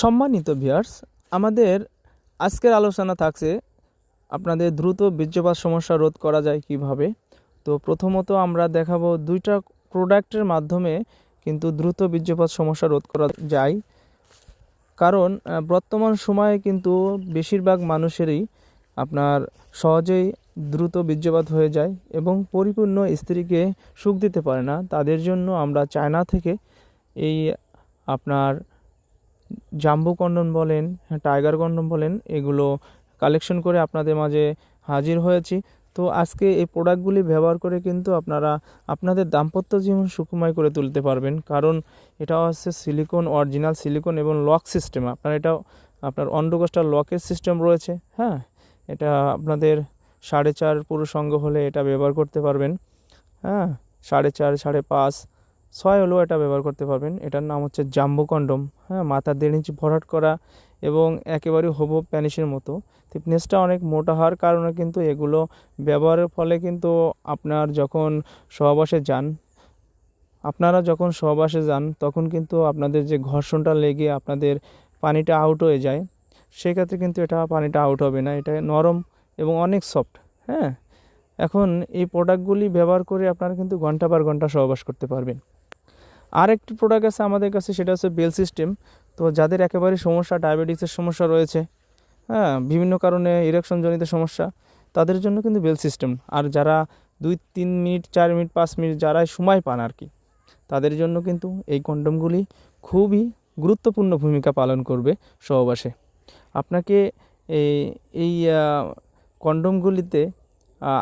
সম্মানিত ভিউয়ার্স আমাদের আজকের আলোচনা থাকছে আপনাদের দ্রুত বীর্যপাত সমস্যা রোধ করা যায় কীভাবে? তো প্রথমত আমরা দেখাবো দুইটা প্রোডাক্টের মাধ্যমে কিন্তু দ্রুত বীর্যপাত সমস্যা রোধ করা যায়। কারণ বর্তমান সময়ে কিন্তু বেশিরভাগ মানুষেরই আপনার সহজেই দ্রুত বীর্যপাত হয়ে যায় এবং পরিপূর্ণ স্ত্রীকে সুখ দিতে পারে না। তাদের জন্য আমরা চায়না থেকে এই আপনার জাম্বু কন্ডম বলেন, টাইগার কন্ডম বলেন, এগুলো কালেকশন করে আপনাদের মাঝে হাজির হয়েছি। তো আজকে এই প্রোডাক্টগুলি ব্যবহার করে কিন্তু আপনারা আপনাদের দাম্পত্য জীবন সুখময় করে তুলতে পারবেন। কারণ এটা হচ্ছে সিলিকন অরিজিনাল সিলিকন এবং লক সিস্টেম। আপনার এটা আপনার অন্ডকোষ্টার লকের সিস্টেম রয়েছে হ্যাঁ? এটা আপনাদের সাড়ে চার পুরুষ সঙ্গ হলে এটা ব্যবহার করতে পারবেন হ্যাঁ? সাড়ে চার, সাড়ে পাঁচ ছয় হলেও এটা ব্যবহার করতে পারবেন। এটার নাম হচ্ছে জাম্বো কন্ডম হ্যাঁ মাথা দেড় ইঞ্চি ভরাট করা এবং একেবারে হব প্যানিসের মতো। থিকনেসটা অনেক মোটা হওয়ার কারণে কিন্তু এগুলো ব্যবহারের ফলে কিন্তু আপনার যখন সহবাসে যান, আপনারা যখন সহবাসে যান, তখন কিন্তু আপনাদের যে ঘর্ষণটা লেগে আপনাদের পানিটা আউট হয়ে যায়, সেক্ষেত্রে কিন্তু এটা পানিটা আউট হবে না। এটা নরম এবং অনেক সফট হ্যাঁ এখন এই প্রোডাক্টগুলি ব্যবহার করে আপনারা কিন্তু ঘণ্টা পর ঘণ্টা সহবাস করতে পারবেন। আর একটি প্রোডাক্ট আছে আমাদের কাছে, সেটা হচ্ছে বেল সিস্টেম তো যাদের একেবারে সমস্যা ডায়াবেটিসের সমস্যা রয়েছে হ্যাঁ বিভিন্ন কারণে ইরেকশনজনিত সমস্যা, তাদের জন্য কিন্তু বেল সিস্টেম আর যারা দুই, তিন মিনিট, চার মিনিট, পাঁচ মিনিট যারাই সময় পান আর কি, তাদের জন্য কিন্তু এই কন্ডমগুলি খুবই গুরুত্বপূর্ণ ভূমিকা পালন করবে সহবাসে। আপনাকে এই কন্ডমগুলিতে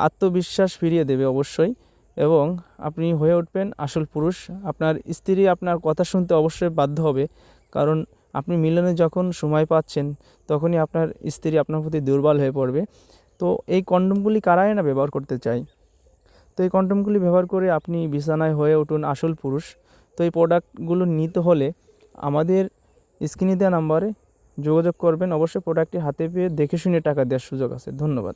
আত্মবিশ্বাস ফিরিয়ে দেবে অবশ্যই। এবং আপনি হয়ে উঠবেন আসল পুরুষ। আপনার স্ত্রী আপনার কথা শুনতে অবশ্যই বাধ্য হবে। কারণ আপনি মিলনে যখন সময় পাচ্ছেন, তখনই আপনার স্ত্রী আপনার প্রতি দুর্বল হয়ে পড়বে। তো এই কন্ডমগুলি কারাই না ব্যবহার করতে চাই তো এই কন্ডমগুলি ব্যবহার করে আপনি বিছানায় হয়ে উঠুন আসল পুরুষ। তো এই প্রোডাক্টগুলো নিতে হলে আমাদের স্ক্রিনে দেওয়া নাম্বারে যোগাযোগ করবেন। অবশ্যই প্রোডাক্টটি হাতে পেয়ে দেখে শুনে টাকা দেওয়ার সুযোগ আছে। ধন্যবাদ।